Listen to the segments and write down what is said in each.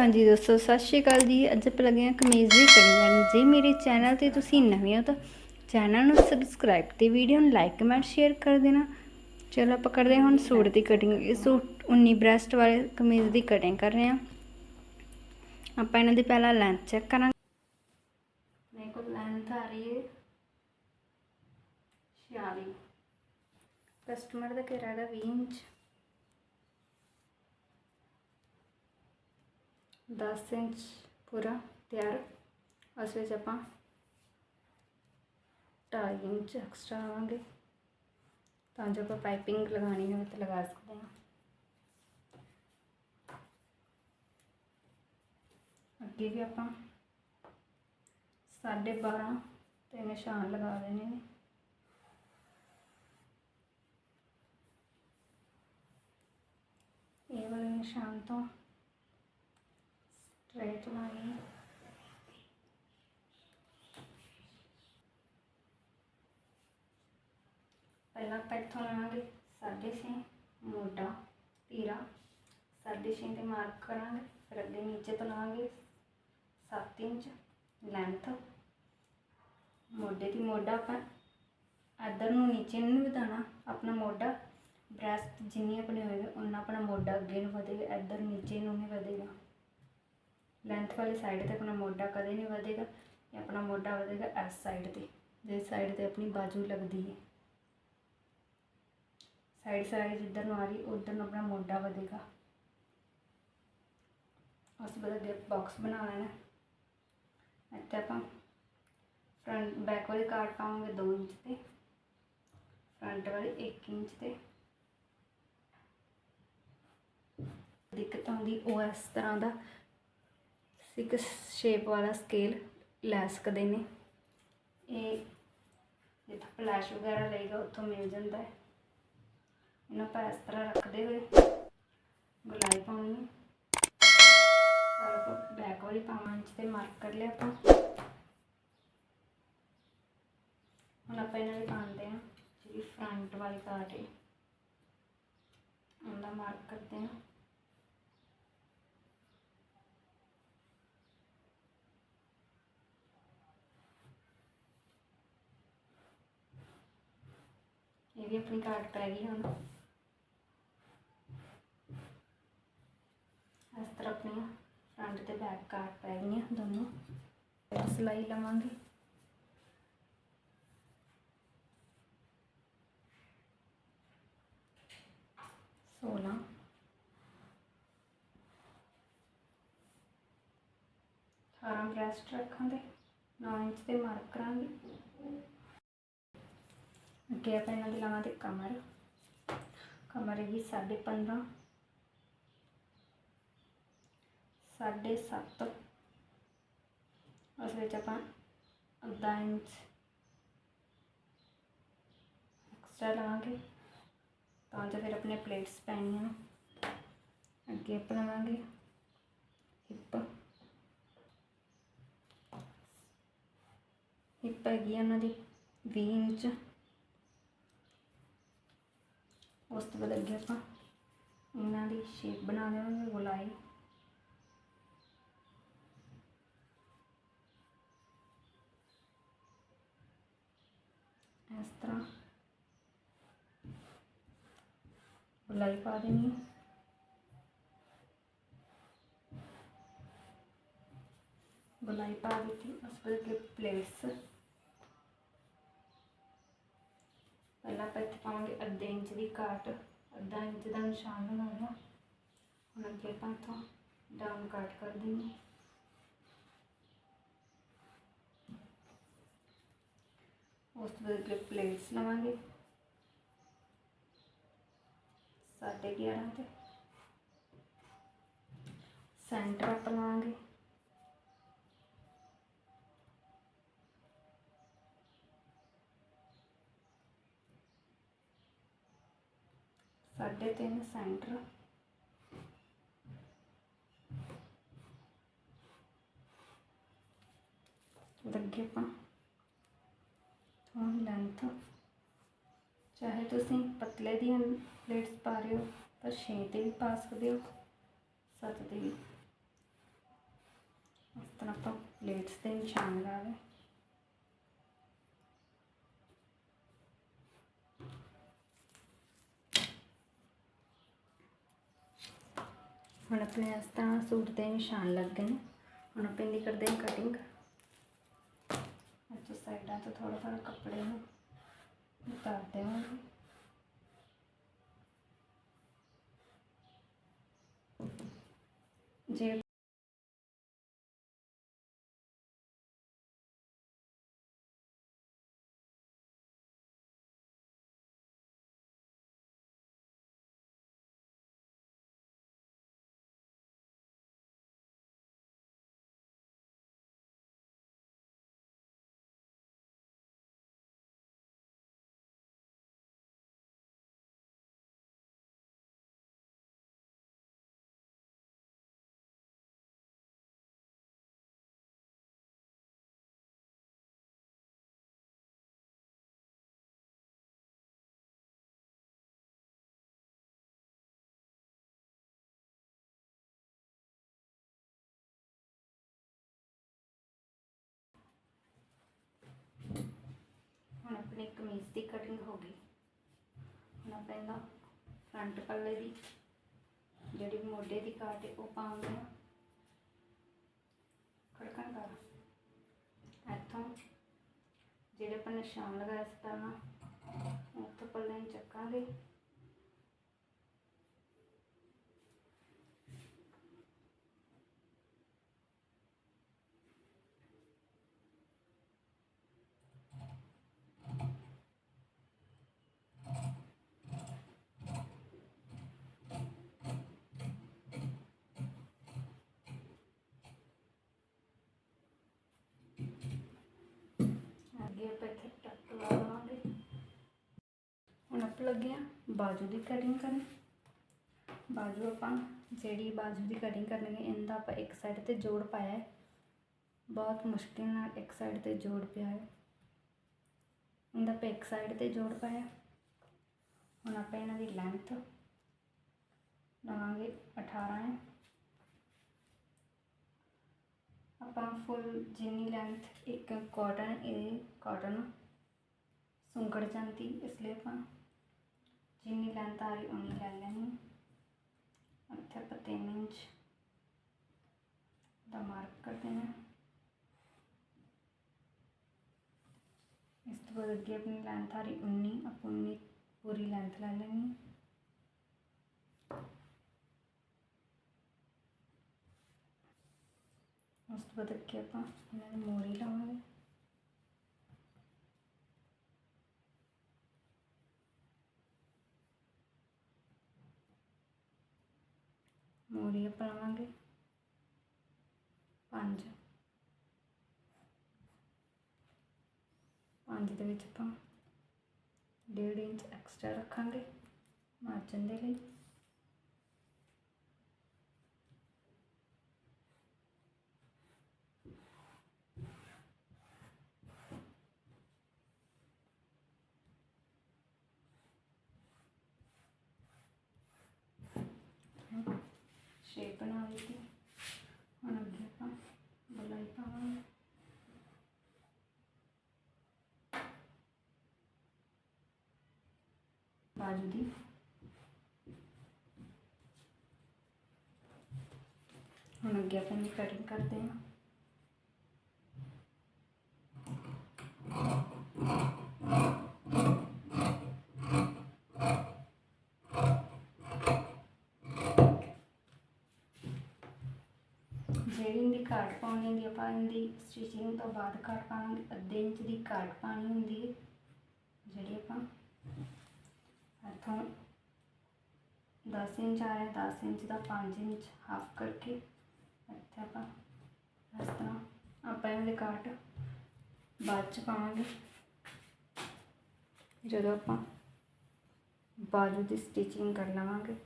ਹਾਂਜੀ ਦੋਸਤੋ, ਸਤਿ ਸ਼੍ਰੀ ਅਕਾਲ ਜੀ। ਅੱਜ ਆਪਾਂ ਲੱਗੇ ਹਾਂ ਕਮੀਜ਼ ਦੀ ਕਟਿੰਗ ਜੇ ਮੇਰੇ ਚੈਨਲ ਤੇ ਤੁਸੀਂ ਨਵੇਂ ਹੋ ਤਾਂ ਚੈਨਲ ਨੂੰ ਸਬਸਕ੍ਰਾਈਬ ਤੇ ਵੀਡੀਓ ਨੂੰ ਲਾਈਕ ਕਮੈਂਟ ਸ਼ੇਅਰ ਕਰ ਦੇਣਾ। ਚਲੋ, ਆਪਾਂ ਕਰਦੇ ਹਾਂ ਹੁਣ ਸੂਟ ਦੀ ਕਟਿੰਗ ਇਹ ਸੂਟ 19 ਬ੍ਰੈਸਟ ਵਾਲੇ ਕਮੀਜ਼ ਦੀ ਕਟਿੰਗ ਕਰ ਰਹੇ ਹਾਂ। ਆਪਾਂ ਇਹਨਾਂ ਦੀ ਪਹਿਲਾਂ ਲੈਂਥ ਚੈੱਕ ਕਰਾਂਗੇ। ਮੇਰੇ ਕੋਲ ਲੈਂਥ ਆ ਰਹੀ ਹੈ 46 ਕਸਟਮਰ ਦਾ ਘੇਰਾ ਹੈਗਾ? 20 ਇੰਚ। 10 ਇੰਚ ਪੂਰਾ ਤਿਆਰ। ਉਸ ਵਿੱਚ ਆਪਾਂ 2.5 ਇੰਚ ਐਕਸਟਰਾ ਲਵਾਂਗੇ। ਤਾਂ ਜੋ ਆਪਾਂ ਪਾਈਪਿੰਗ ਲਗਾਣੀ ਹੋਵੇ ਤਾਂ ਲਗਾ ਸਕਦੇ ਹਾਂ। ਅੱਗੇ ਵੀ ਆਪਾਂ 12.5 ਤੇ ਨਿਸ਼ਾਨ ਲਗਾ ਦੇਣੇ ਨੇ। ਇਹ ਵਾਲੇ ਨਿਸ਼ਾਨ ਤੋਂ ਸਟ੍ਰੇਟ ਲਾਈਨ ਪਹਿਲਾਂ ਆਪਾਂ ਇੱਥੋਂ ਲਾਵਾਂਗੇ ਸਾਢੇ ਛੇ ਮੋਢਾ ਤੀਰਾ ਸਾਢੇ ਛੇ ਤੇ ਮਾਰਕ ਕਰਾਂਗੇ ਫਿਰ ਅੱਗੇ ਨੀਚੇ ਤੋਂ ਲਾਵਾਂਗੇ 7 ਇੰਚ ਲੈਂਥ ਮੋਢੇ ਦੀ ਮੋਢਾ ਆਪਾਂ ਇੱਧਰ ਨੂੰ ਨੀਚੇ ਨੂੰ ਨਹੀਂ ਵਧਾਉਣਾ ਆਪਣਾ ਮੋਢਾ ਬ੍ਰੈਸਟ ਜਿੰਨੀ ਆਪਣੀ ਹੋਏਗੀ ਉਨਾ ਆਪਣਾ ਮੋਢਾ ਅੱਗੇ ਨੂੰ ਵਧੇਗਾ ਇੱਧਰ ਨੀਚੇ ਨੂੰ ਨਹੀਂ ਵਧੇਗਾ ਲੈਂਥ ਵਾਲੀ ਸਾਈਡ ਤੇ ਆਪਣਾ ਮੋਢਾ ਕਦੇ ਨਹੀਂ ਵਧੇਗਾ ਇਹ ਆਪਣਾ ਮੋਢਾ ਵਧੇਗਾ ਇਸ ਸਾਈਡ ਤੇ ਜਿਸ ਸਾਈਡ ਤੇ ਆਪਣੀ ਬਾਜੂ ਲੱਗਦੀ ਹੈ। ਸਾਈਡ ਸਾਈਡ ਜਿੱਧਰ ਨੂੰ ਆ ਰਹੀ, ਉਧਰ ਨੂੰ ਆਪਣਾ ਮੋਢਾ ਵਧੇਗਾ। ਉਸ ਤੋਂ ਬਾਅਦ ਅੱਗੇ ਬਾਕਸ ਬਣਾ ਲੈਣਾ। ਇੱਥੇ ਆਪਾਂ ਫਰੰਟ ਬੈਕ ਵਾਲੀ ਕਾਰਡ ਪਾਵਾਂਗੇ 2 ਇੰਚ ਤੇ ਫਰੰਟ ਵਾਲੇ 1 ਇੰਚ ਤੇ। ਦਿੱਕਤ ਆਉਂਦੀ ਉਹ ਇਸ ਤਰ੍ਹਾਂ ਦਾ ਇੱਕ ਸ਼ੇਪ ਵਾਲਾ ਸਕੇਲ ਲੈ ਸਕਦੇ ਨੇ। ਇਹ ਜਿੱਥੇ ਫਲੈਸ਼ ਵਗੈਰਾ ਲਏਗਾ, ਉੱਥੋਂ ਮਿਲ ਜਾਂਦਾ ਹੈ। ਇਹਨੂੰ ਆਪਾਂ ਇਸ ਤਰ੍ਹਾਂ ਰੱਖਦੇ ਹੋਏ ਗੁਲਾਈ ਪਾਉਣੀ ਹੈ। ਔਰ ਆਪਾਂ ਬੈਕ ਵਾਲੀ ਪਾਵਾਂ ਇੰਚ ਤੇ ਮਾਰਕ ਕਰ ਲਿਆ ਆਪਾਂ। ਹੁਣ ਆਪਾਂ ਇਹਨਾਂ ਦੇ ਪਾਉਂਦੇ ਹਾਂ, ਜਿਹੜੀ ਫਰੰਟ ਵਾਲੀ ਪਾਰਟ ਹੈ। ਉਹਦਾ ਮਾਰਕ ਕਰਦੇ ਹਾਂ। ਵੀ ਆਪਣੀ ਕਾਟ ਪੈ ਗਈ ਹੁਣ। ਇਸ ਤਰ੍ਹਾਂ ਆਪਣੀਆਂ ਫਰੰਟ ਤੇ ਬੈਕ ਕਾਟ ਪੈ ਗਈਆਂ ਦੋਨੋਂ। ਸਿਲਾਈ ਲਵਾਂਗੇ। ਸੋਲਾਂ। ਅਠਾਰਾਂ ਬ੍ਰੈਸਟ ਰੱਖਾਂਗੇ 9 ਇੰਚ ਤੇ ਮਾਰਕ ਕਰਾਂਗੇ। ਅੱਗੇ ਆਪਾਂ ਇਹਨਾਂ ਦੀ ਲਾਵਾਂਗੇ ਕਮਰ। ਕਮਰ ਹੈਗੀ ਸਾਢੇ 15 ਸਾਢੇ 7 ਉਸ ਵਿੱਚ ਆਪਾਂ ਅੱਧਾ ਇੰਚ ਐਕਸਟਰਾ ਲਵਾਂਗੇ। ਤਾਂ ਜੋ ਫਿਰ ਆਪਣੇ ਪਲੇਟਸ ਪੈਣੀਆਂ ਨੇ। ਅੱਗੇ ਆਪਾਂ ਲਵਾਂਗੇ ਹਿੱਪ। ਹਿੱਪ ਹੈਗੀ ਆ ਉਹਨਾਂ ਦੀ 20 ਇੰਚ। ਉਸ ਤੋਂ ਬਾਅਦ ਅੱਗੇ ਆਪਾਂ। ਇਹਨਾਂ ਦੀ ਸ਼ੇਪ ਬਣਾ ਦੇਵਾਂਗੇ ਗੁਲਾਈ ਇਸ ਤਰ੍ਹਾਂ। ਗੁਲਾਈ ਪਾ ਦੇਣੀ ਹੈ ਗੁਲਾਈ ਪਾ ਦਿੱਤੀ, ਉਸ ਤੋਂ ਬਾਅਦ ਪਲੇਟਸ ਪਹਿਲਾਂ ਆਪਾਂ ਇੱਥੇ ਪਾਵਾਂਗੇ ਅੱਧੇ ਇੰਚ ਦੀ ਕਾਟ ਅੱਧਾ ਇੰਚ ਦਾ ਨਿਸ਼ਾਨ ਬਣਾਉਣਾ। ਹੁਣ ਅੱਗੇ ਆਪਾਂ ਇੱਥੋਂ ਡਾਊਨ ਕਾਟ ਕਰ ਦੇਣੀ ਉਸ ਤੋਂ ਬਾਅਦ ਅੱਗੇ ਪਲੇਟਸ ਲਵਾਂਗੇ। ਸਾਢੇ 11 ਤੇ। ਸੈਂਟਰ ਆਪਾਂ ਲਵਾਂਗੇ। ਸਾਢੇ ਤਿੰਨ ਸੈਂਟਰ। ਲੱਗੇ ਆਪਾਂ। ਥੋੜੀ ਲੈਂਥ ਚਾਹੇ ਤੁਸੀਂ ਪਤਲੇ ਦੀਆਂ ਪਲੇਟਸ ਪਾ ਰਹੇ ਹੋ, ਤਾਂ 6 ਤੇ ਵੀ ਪਾ ਸਕਦੇ ਹੋ 7 ਤੇ ਵੀ। ਇਸ ਤਰ੍ਹਾਂ ਆਪਾਂ ਪਲੇਟਸ ਤੇ ਨਿਸ਼ਾਨ ਲਗਾ ਲਏ। ਹੁਣ ਆਪਣੇ ਇਸ ਤਰ੍ਹਾਂ ਸੂਟ ਦੇ ਨਿਸ਼ਾਨ ਲੱਗ ਗਏ ਨੇ। ਹੁਣ ਆਪਾਂ ਇਹਦੀ ਕਰਦੇ ਹਾਂ ਕਟਿੰਗ ਇੱਥੋਂ ਸਾਈਡਾਂ ਤੋਂ ਥੋੜਾ ਥੋੜਾ ਕੱਪੜੇ ਨੂੰ ਉਤਾਰ ਦੇਵਾਂਗੇ ਜੇ ਕਮੀਜ਼ ਦੀ ਕਟਿੰਗ ਹੋ ਗਈ। ਹੁਣ ਆਪਾਂ ਇਹਦਾ ਫਰੰਟ ਪੱਲੇ ਦੀ ਜਿਹੜੀ ਮੋਢੇ ਦੀ ਕਾਟ ਹੈ, ਉਹ ਪਾਉਂਦੇ ਆ ਖੜਕਣ ਕਰ ਇੱਥੋਂ ਜਿਹੜੇ ਆਪਾਂ ਨਿਸ਼ਾਨ ਲਗਾਇਆ ਸੀ ਪਹਿਲਾਂ, ਉੱਥੋਂ ਪੱਲੇ ਨੂੰ ਚੱਕਾਂਗੇ। ਅੱਗੇ ਆਪਾਂ ਇੱਥੇ ਟੱਕ ਲਾ ਲਵਾਂਗੇ। ਹੁਣ ਆਪਾਂ ਲੱਗੇ ਹਾਂ ਬਾਜੂ ਦੀ ਕਟਿੰਗ ਕਰਨ। ਬਾਜੂ ਆਪਾਂ ਜਿਹੜੀ ਬਾਜੂ ਦੀ ਕਟਿੰਗ ਕਰਨੀ ਹੈ, ਇਹਦਾ ਆਪਾਂ ਇੱਕ ਸਾਈਡ ਤੇ ਜੋੜ ਪਾਇਆ ਹੈ। ਬਹੁਤ ਮੁਸ਼ਕਿਲ ਨਾਲ ਇੱਕ ਸਾਈਡ ਤੇ ਜੋੜ ਪਿਆ ਹੈ। ਇਹਦਾ ਆਪਾਂ ਇੱਕ ਸਾਈਡ ਤੇ ਜੋੜ ਪਾਇਆ। ਹੁਣ ਆਪਾਂ ਇਹਨਾਂ ਦੀ ਲੈਂਥ ਲਵਾਂਗੇ 18 ਹੈ। ਆਪਾਂ ਫੁੱਲ ਜਿੰਨੀ ਲੈਂਥ ਇੱਕ ਕਾਟਨ ਇਹ ਕਾਟਨ ਸੁੰਗੜ ਜਾਂਦੀ, ਇਸ ਲਈ ਆਪਾਂ ਜਿੰਨੀ ਲੈਂਥ ਆ ਰਹੀ ਉਨੀ ਲੈ ਲੈਣੀ ਇੱਥੇ ਆਪਾਂ ਤਿੰਨ ਇੰਚ ਦਾ ਮਾਰਕ ਕਰ ਦੇਣਾ। ਇਸ ਤੋਂ ਬਾਅਦ ਅੱਗੇ ਆਪਣੀ ਲੈਂਥ ਆ ਰਹੀ 19 ਆਪਾਂ 19 ਪੂਰੀ ਲੈਂਥ ਲੈ ਲੈਣੀ ਉਸ ਤੋਂ ਬਾਅਦ ਅੱਗੇ ਆਪਾਂ ਇਹਨਾਂ ਦੀ ਮੋਰੀ ਲਾਵਾਂਗੇ। ਮੋਰੀ ਆਪਾਂ ਲਾਵਾਂਗੇ। ਪੰਜ। ਪੰਜ ਦੇ ਵਿੱਚ ਆਪਾਂ ਡੇਢ ਇੰਚ ਐਕਸਟਰਾ ਰੱਖਾਂਗੇ ਮਾਰਜਨ ਦੇ ਲਈ। ਸ਼ੇਪ ਬਣਾ ਲਈ ਸੀ ਹੁਣ ਅੱਗੇ ਆਪਾਂ ਬੁਲਾਈ ਪਾਵਾਂਗੇ ਬਾਜੂ ਦੀ ਹੁਣ ਅੱਗੇ ਆਪਾਂ ਇਹਦੀ ਕਟਿੰਗ ਕਰਦੇ ਹਾਂ ਜਿਹੜੀ ਇਹਦੀ ਘਾਟ ਪਾਉਣੀ ਹੁੰਦੀ ਆਪਾਂ ਇਹਦੀ ਸਟਿਚਿੰਗ ਤੋਂ ਬਾਅਦ ਕਾਟ ਪਾਵਾਂਗੇ, ਅੱਧੇ ਇੰਚ ਦੀ ਘਾਟ ਪਾਣੀ ਹੁੰਦੀ ਹੈ ਜਿਹੜੀ ਆਪਾਂ ਇੱਥੋਂ 10 ਇੰਚ ਆ ਰਿਹਾ 10 ਇੰਚ ਦਾ 5 ਇੰਚ ਹਾਫ ਕਰਕੇ ਇੱਥੇ ਆਪਾਂ ਇਸ ਤਰ੍ਹਾਂ ਆਪਾਂ ਇਹਦੇ ਘਾਟ ਬਾਅਦ ਚ ਪਾਵਾਂਗੇ। ਜਦੋਂ ਆਪਾਂ ਬਾਜੂ ਦੀ ਸਟਿਚਿੰਗ ਕਰ ਲਵਾਂਗੇ,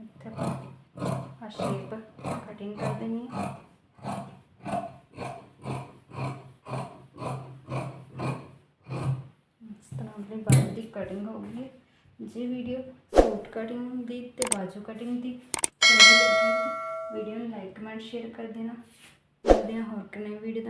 ਇੱਥੇ ਆਪਾਂ ਆ ਸ਼ੇਪ ਕਟਿੰਗ ਕਰ ਦੇਣੀ ਹੈ ਇਸ ਤਰ੍ਹਾਂ ਆਪਣੀ ਬਾਜੂ ਦੀ ਕਟਿੰਗ ਹੋ ਗਈ ਹੈ ਜੇ ਵੀਡੀਓ ਸੂਟ ਕਟਿੰਗ ਦੀ ਤੇ ਬਾਜੂ ਕਟਿੰਗ ਦੀ ਚੰਗੀ ਲੱਗੀ ਤਾਂ ਵੀਡੀਓ ਨੂੰ ਲਾਈਕ ਕਮੈਂਟ ਸ਼ੇਅਰ ਕਰ ਦੇਣਾ ਮਿਲਦੇ ਹਾਂ ਹਾਂ ਹੋਰ ਕਿਨੇ ਵੀਡੀਓ